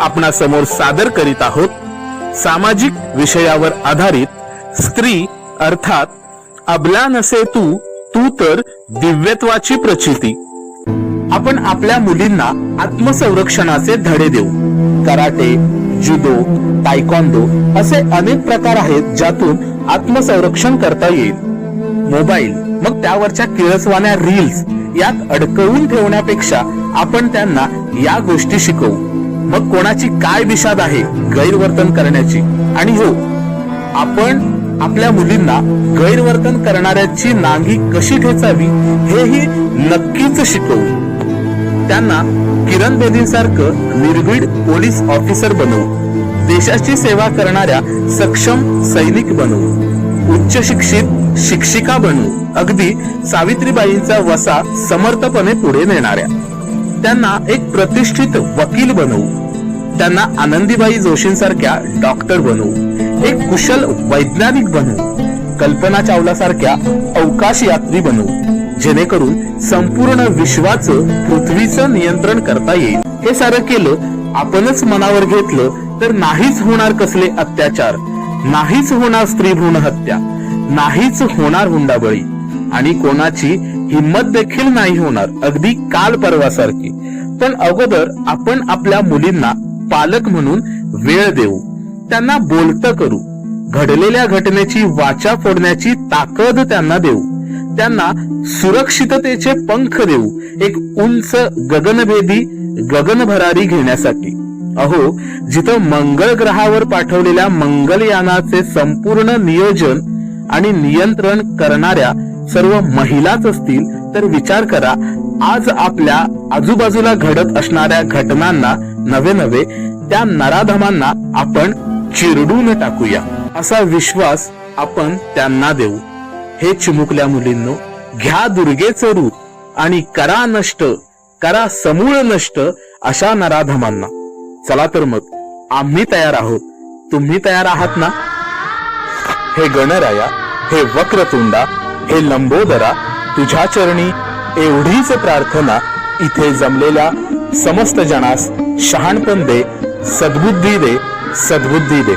आपणा समोर सादर करीत आहोत सामाजिक विषयावर आधारित स्त्री अर्थात अबला नसे तू तू तर दिव्यत्वाची प्रचिती. आपण आपल्या मुलींना आत्मसंरक्षणाचे धडे देऊ. कराटे जुदो तायकॉन्डो असे अनेक प्रकार आहेत ज्यातून आत्मसंरक्षण करता येईल. मोबाईल मग त्यावरच्या किळसवाण्या रील्स यात अडकवून ठेवण्यापेक्षा आपण त्यांना या गोष्टी शिकवू. मग कोणाची काय विषाद आहे गैरवर्तन करण्याची? आणि हो आपण आपल्या मुलींना गैरवर्तन करणाऱ्याची नांगी कशी ठेचावी हेही नक्कीच शिकवू. त्यांना किरण बेदींसारखं निर्भीड पोलीस ऑफिसर बनवू. देशाची सेवा करणाऱ्या सक्षम सैनिक बनवू. उच्च शिक्षित शिक्षिका बनवू. अगदी सावित्रीबाईंचा वसा समर्थपणे पुढे नेणाऱ्या. त्यांना एक प्रतिष्ठित वकील बनवू. त्यांना आनंदीबाई जोशींसारख्या डॉक्टर बनवू एक कुशल वैज्ञानिक बनवू कल्पना चावला सारख्या अवकाश यात्री बनवू जेणेकरून संपूर्ण विश्वाचं पृथ्वीचं नियंत्रण करता येईल. हे सारं केलं आपणच मनावर घेतलं तर नाहीच होणार कसले अत्याचार. नाहीच होणार स्त्री भ्रूण हत्या. नाहीच होणार हुंडाबळी. आणि कोणाची हिंमत देखील नाही होणार अगदी काल परवासारखी. पण अगोदर आपण आपल्या मुलींना पालक म्हणून वेळ देऊ. त्यांना बोलतं करू. घडलेल्या घटनेची वाचा फोडण्याची ताकद त्यांना देऊ. त्यांना सुरक्षिततेचे पंख देऊ. एक उंच गगनभेदी गगनभरारी घेण्यासाठी. अहो जिथं मंगळ ग्रहावर पाठवलेल्या मंगलयानाचे संपूर्ण नियोजन आणि नियंत्रण करणाऱ्या सर्व महिलाच असतील तर विचार करा आज आपल्या आजूबाजूला घडत असणाऱ्या घटनांना नवे नवे त्या नराधमांना आपण चिरडून टाकूया. असा विश्वास आपण त्यांना देऊ. हे चिमुकल्या मुलींनो घ्या दुर्गेचं रूप आणि करा नष्ट करा समूळ नष्ट अशा नराधमांना. चला तर मग आम्ही तयार आहोत. तुम्ही तयार आहात ना? हे गणराया हे वक्रतुंडा हे लंबोदरा तुझ्या चरणी एवढीच प्रार्थना इथे जमलेल्या समस्त जनास शहाणपण दे सद्बुद्धी दे सद्बुद्धी दे.